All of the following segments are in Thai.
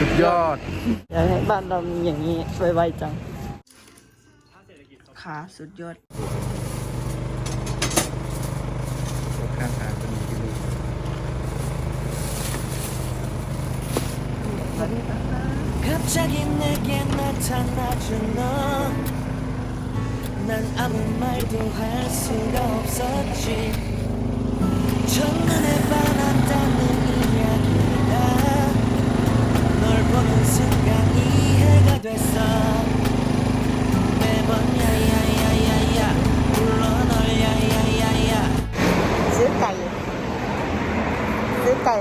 สุดยอด อยากให้บ้านเรามีอย่างนี้ไวๆจังขาสุดยอด ข้างทางก็มีที่ลูก 갑자기 내게 나타나준 너 난 아무 말도 할 수가 없었지 첫눈에 반한다는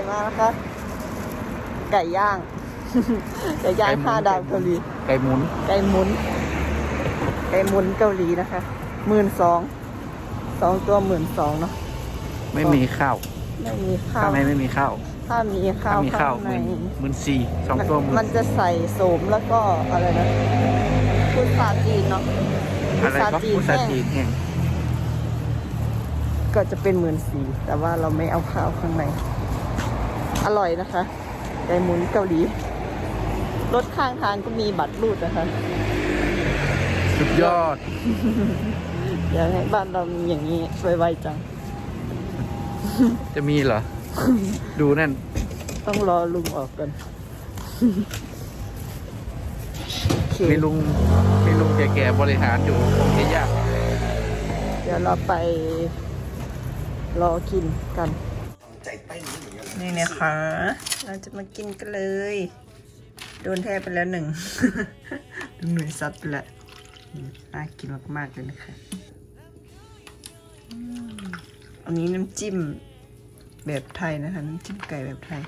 ซื้อไก่มานะคะ ไก่ย่าง ไก่ย่างห้าดาวเกาหลี ไก่หมุน ไก่หมุน ไก่หมุนเกาหลีนะคะหมื่นสอง สองตัวหมื่นสองเนาะ ไม่มีข้าว ไม่มีข้าข้าวงในไม่มีข้าว ถ้ามีข้าถ้าวมีข้าวข้างหในมื่นหมื่นสี่สองตัวหมื่มันนจะใส่โสมแล้วก็อะไรนะพุทราจีนเนาะอะไรก็พุทราจีนแห้งก็จะเป็นหมื่นสี่แต่ว่าเราไม่เอาข้าวข้างใน อร่อยนะคะ ไก่หมุนเกาหลี รถข้างทางก็มีบัตรรูดนะคะ สุดยอด อยากให้บ้านเรามีอย่างนี้ไวๆจัง จะมีเหรอ ดูนั่น ต้องรอลุงออกกันโอเคมีลุงมีลุงแก่ๆบริหารอยู่คงจะยาก เดี๋ยวเราไปรอกินกันนี่ นี่นะคะ เราจะมากินกันเลย โดนแทบไปแล้วหนึ่งลุงหนุ่ยซัดไปแล้วอืมน่ากินมากๆเลยนะคะ อันนี้น้ำจิ้มแบบไทยนะคะ น้ำจิ้มไก่แบบไทย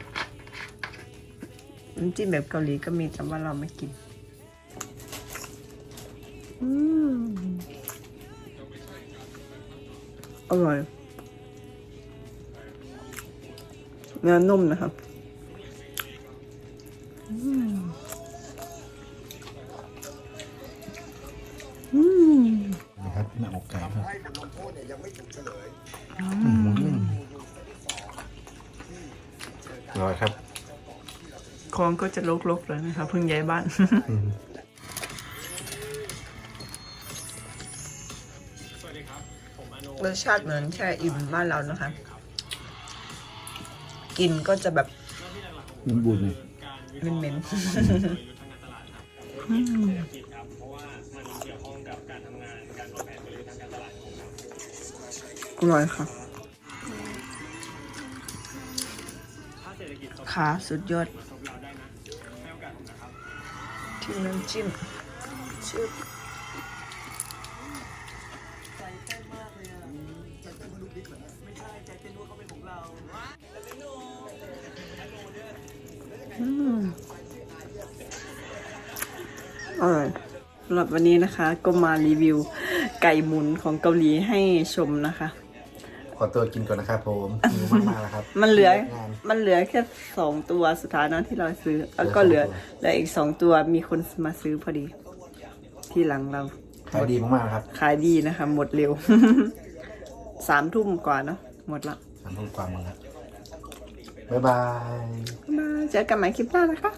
น้ำจิ้มแบบเกาหลีก็มีแต่ว่าเราไม่กินอืมอร่อย เนื้อนุ่มนะครับอืมอืมนะครับหน้าอกไก่ครับอร่อยครับคองก็จะลกๆเลยนะคะเพิ่งย้ายบ้าน รสชาติเหมือนแช่อิ่มบ้านเรานะคะ กินก็จะแบบมันบุญเลยเหม็นๆอร่อยค่ะขาสุดยอดที่น้ำจิ้มชื่อ อืมอร่อยสำหรับวันนี้นะคะ ก็มารีวิวไก่หมุนของเกาหลีให้ชมนะคะ ขอตัวกินก่อนนะครับผมหิวมากๆแล้วครับมันเหลือ งาน มันเหลือแค่สองตัวสุดท้ายนะที่เราซื้อ แล้วก็เหเหลืลืออสองตัวเหลืออีกสองตัวมีคนมาซื้อพอดี ที่หลังเรา ขายดีมากๆนะครับขายดีนะคะ หมดเร็ว สามทุ่มกว่าเนาะหมดละสามทุ่มกว่าหมดแล้ว บ๊ายบาย บ๊ายบาย เจอกันใหม่คลิปหน้านะคะ